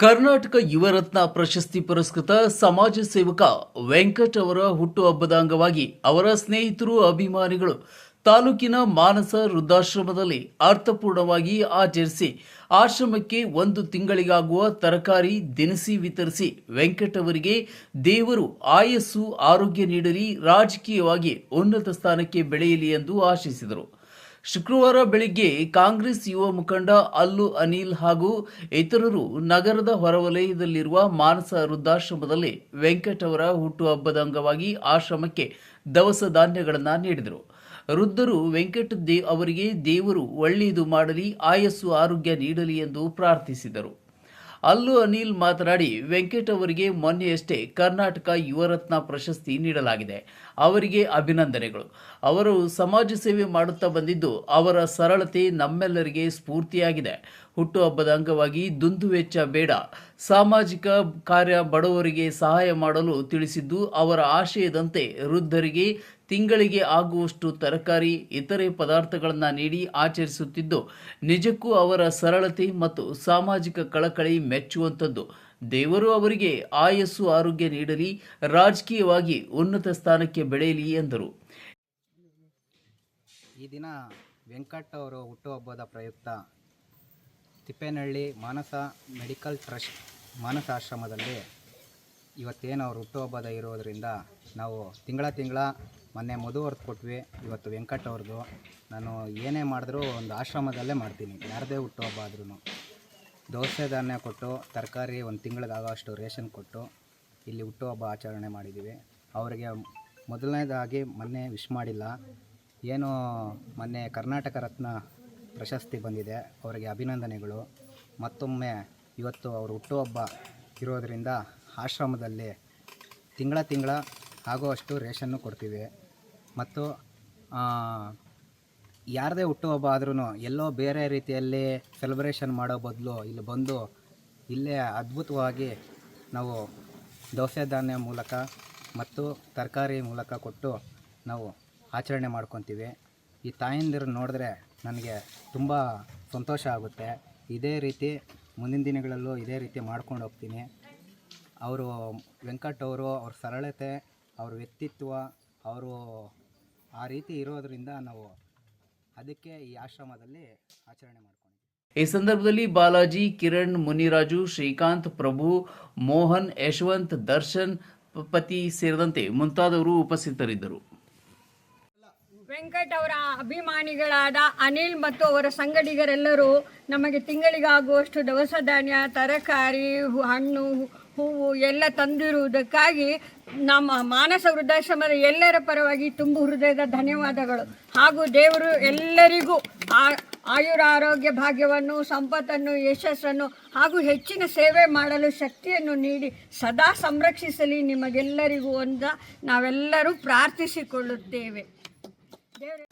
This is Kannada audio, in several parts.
ಕರ್ನಾಟಕ ಯುವರತ್ನ ಪ್ರಶಸ್ತಿ ಪುರಸ್ಕೃತ ಸಮಾಜ ಸೇವಕ ವೆಂಕಟ್ ಅವರ ಹುಟ್ಟುಹಬ್ಬದ ಅಂಗವಾಗಿ ಅವರ ಸ್ನೇಹಿತರು ಅಭಿಮಾನಿಗಳು ತಾಲೂಕಿನ ಮಾನಸ ವೃದ್ಧಾಶ್ರಮದಲ್ಲಿ ಅರ್ಥಪೂರ್ಣವಾಗಿ ಆಚರಿಸಿ ಆಶ್ರಮಕ್ಕೆ ಒಂದು ತಿಂಗಳಿಗಾಗುವ ತರಕಾರಿ ದಿನಸಿ ವಿತರಿಸಿ ವೆಂಕಟ್ ಅವರಿಗೆ ದೇವರು ಆಯಸ್ಸು ಆರೋಗ್ಯ ನೀಡಲಿ, ರಾಜಕೀಯವಾಗಿ ಉನ್ನತ ಸ್ಥಾನಕ್ಕೆ ಬೆಳೆಯಲಿ ಎಂದು ಆಶಿಸಿದರು. ಶುಕ್ರವಾರ ಬೆಳಿಗ್ಗೆ ಕಾಂಗ್ರೆಸ್ ಯುವ ಮುಖಂಡ ಅಲ್ಲು ಅನಿಲ್ ಹಾಗೂ ಇತರರು ನಗರದ ಹೊರವಲಯದಲ್ಲಿರುವ ಮಾನಸ ವೃದ್ಧಾಶ್ರಮದಲ್ಲಿ ವೆಂಕಟ್ ಅವರ ಹುಟ್ಟುಹಬ್ಬದ ಅಂಗವಾಗಿ ಆಶ್ರಮಕ್ಕೆ ದವಸ ಧಾನ್ಯಗಳನ್ನು ನೀಡಿದರು. ವೃದ್ಧರು ವೆಂಕಟ ದೇ ಅವರಿಗೆ ದೇವರು ಒಳ್ಳೆಯದು ಮಾಡಲಿ, ಆಯಸ್ಸು ಆರೋಗ್ಯ ನೀಡಲಿ ಎಂದು ಪ್ರಾರ್ಥಿಸಿದರು. ಅಲ್ಲು ಅನಿಲ್ ಮಾತನಾಡಿ, ವೆಂಕಟ್ ಅವರಿಗೆ ಮೊನ್ನೆಯಷ್ಟೇ ಕರ್ನಾಟಕ ಯುವರತ್ನ ಪ್ರಶಸ್ತಿ ನೀಡಲಾಗಿದೆ. ಅವರಿಗೆ ಅಭಿನಂದನೆಗಳು. ಅವರು ಸಮಾಜ ಸೇವೆ ಮಾಡುತ್ತಾ ಬಂದಿದ್ದು ಅವರ ಸರಳತೆ ನಮ್ಮೆಲ್ಲರಿಗೆ ಸ್ಫೂರ್ತಿಯಾಗಿದೆ. ಹುಟ್ಟುಹಬ್ಬದ ಅಂಗವಾಗಿ ದುಂದು ವೆಚ್ಚ ಬೇಡ. ಸಾಮಾಜಿಕ ಕಾರ್ಯ ಬಡವರಿಗೆ ಸಹಾಯ ಮಾಡಲು ತಿಳಿಸಿದ್ದು ಅವರ ಆಶಯದಂತೆ ವೃದ್ಧರಿಗೆ ತಿಂಗಳಿಗೆ ಆಗುವಷ್ಟು ತರಕಾರಿ, ಇತರೆ ಪದಾರ್ಥಗಳನ್ನು ನೀಡಿ ಆಚರಿಸುತ್ತಿದ್ದು, ನಿಜಕ್ಕೂ ಅವರ ಸರಳತೆ ಮತ್ತು ಸಾಮಾಜಿಕ ಕಳಕಳಿ ಮೆಚ್ಚುವಂಥದ್ದು. ದೇವರು ಅವರಿಗೆ ಆಯಸ್ಸು ಆರೋಗ್ಯ ನೀಡಲಿ, ರಾಜಕೀಯವಾಗಿ ಉನ್ನತ ಸ್ಥಾನಕ್ಕೆ ಬೆಳೆಯಲಿ ಎಂದರು. ಈ ದಿನ ವೆಂಕಟ್ ಅವರು ಹುಟ್ಟುಹಬ್ಬದ ಪ್ರಯುಕ್ತ ತಿಪ್ಪೇನಹಳ್ಳಿ ಮಾನಸ ಮೆಡಿಕಲ್ ಟ್ರಸ್ಟ್ ಮಾನಸ ಆಶ್ರಮದಲ್ಲಿ ಇವತ್ತೇನು ಅವ್ರು ಹುಟ್ಟುಹಬ್ಬದ ಇರೋದರಿಂದ ನಾವು ತಿಂಗಳ ತಿಂಗಳ ಮೊನ್ನೆ ಮಧು ಅವ್ರದ್ದು ಕೊಟ್ವಿ, ಇವತ್ತು ವೆಂಕಟ್ ಅವ್ರದ್ದು. ನಾನು ಏನೇ ಮಾಡಿದ್ರೂ ಒಂದು ಆಶ್ರಮದಲ್ಲೇ ಮಾಡ್ತೀನಿ, ಯಾರದೇ ಹುಟ್ಟುಹಬ್ಬ ಆದ್ರೂ ದೋಸೆ ಧಾನ್ಯ ಕೊಟ್ಟು, ತರಕಾರಿ ಒಂದು ತಿಂಗಳಿಗಾಗೋಷ್ಟು ರೇಷನ್ ಕೊಟ್ಟು ಇಲ್ಲಿ ಹುಟ್ಟುಹಬ್ಬ ಆಚರಣೆ ಮಾಡಿದ್ದೀವಿ. ಅವರಿಗೆ ಮೊದಲನೇದಾಗಿ ಮೊನ್ನೆ ವಿಶ್ ಮಾಡಿಲ್ಲ. ಏನು ಮೊನ್ನೆ ಕರ್ನಾಟಕ ರತ್ನ ಪ್ರಶಸ್ತಿ ಬಂದಿದೆ. ಅವರಿಗೆ ಅಭಿನಂದನೆಗಳು. ಮತ್ತೊಮ್ಮೆ ಇವತ್ತು ಅವರು ಹುಟ್ಟುಹಬ್ಬ ಇರೋದರಿಂದ ಆಶ್ರಮದಲ್ಲಿ ತಿಂಗಳ ತಿಂಗಳ ಆಗುವಷ್ಟು ರೇಷನ್ನು ಕೊಡ್ತೀವಿ. ಮತ್ತು ಯಾರದೇ ಹುಟ್ಟುಹಬ್ಬ ಆದ್ರೂ ಎಲ್ಲೋ ಬೇರೆ ರೀತಿಯಲ್ಲಿ ಸೆಲೆಬ್ರೇಷನ್ ಮಾಡೋ ಬದಲು ಇಲ್ಲಿ ಬಂದು ಇಲ್ಲೇ ಅದ್ಭುತವಾಗಿ ನಾವು ದೋಸೆ ಧಾನ್ಯ ಮೂಲಕ ಮತ್ತು ತರಕಾರಿ ಮೂಲಕ ಕೊಟ್ಟು ನಾವು ಆಚರಣೆ ಮಾಡ್ಕೊತೀವಿ. ಈ ತಾಯಂದಿರು ನೋಡಿದ್ರೆ ನನಗೆ ತುಂಬ ಸಂತೋಷ ಆಗುತ್ತೆ. ಇದೇ ರೀತಿ ಮುಂದಿನ ದಿನಗಳಲ್ಲೂ ಇದೇ ರೀತಿ ಮಾಡ್ಕೊಂಡು ಹೋಗ್ತೀನಿ. ಅವರು ವೆಂಕಟ್ ಅವರು, ಅವ್ರ ಸರಳತೆ, ಅವ್ರ ವ್ಯಕ್ತಿತ್ವ, ಅವರು ಆ ರೀತಿ ಇರೋದರಿಂದ ನಾವು ಅದಕ್ಕೆ ಈ ಆಶ್ರಮದಲ್ಲಿ ಆಚರಣೆ ಮಾಡ್ಕೊಂಡಿದ್ದೀವಿ. ಈ ಸಂದರ್ಭದಲ್ಲಿ ಬಾಲಾಜಿ ಕಿರಣ್, ಮುನಿರಾಜು, ಶ್ರೀಕಾಂತ್, ಪ್ರಭು, ಮೋಹನ್, ಯಶವಂತ್, ದರ್ಶನ್ ಪತಿ ಸೇರಿದಂತೆ ಮುಂತಾದವರು ಉಪಸ್ಥಿತರಿದ್ದರು. ವೆಂಕಟ್ ಅವರ ಅಭಿಮಾನಿಗಳಾದ ಅನಿಲ್ ಮತ್ತು ಅವರ ಸಂಗಡಿಗರೆಲ್ಲರೂ ನಮಗೆ ತಿಂಗಳಿಗಾಗುವಷ್ಟು ದವಸ ಧಾನ್ಯ, ತರಕಾರಿ ಹಣ್ಣು, ಹೂವು ಎಲ್ಲ ತಂದಿರುವುದಕ್ಕಾಗಿ ನಮ್ಮ ಮಾನಸ ವೃದ್ಧಾಶ್ರಮದ ಎಲ್ಲರ ಪರವಾಗಿ ತುಂಬು ಹೃದಯದ ಧನ್ಯವಾದಗಳು. ಹಾಗೂ ದೇವರು ಎಲ್ಲರಿಗೂ ಆ- ಆಯುರ ಆರೋಗ್ಯ ಭಾಗ್ಯವನ್ನು, ಸಂಪತ್ತನ್ನು, ಯಶಸ್ಸನ್ನು ಹಾಗೂ ಹೆಚ್ಚಿನ ಸೇವೆ ಮಾಡಲು ಶಕ್ತಿಯನ್ನು ನೀಡಿ ಸದಾ ಸಂರಕ್ಷಿಸಲಿ. ನಿಮಗೆಲ್ಲರಿಗೂ ಅಂತ ನಾವೆಲ್ಲರೂ ಪ್ರಾರ್ಥಿಸಿಕೊಳ್ಳುತ್ತೇವೆ. ದೇವರೇ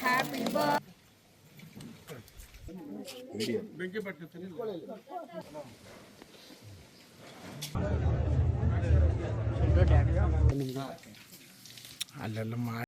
Happy birthday అల్లెల్లు మా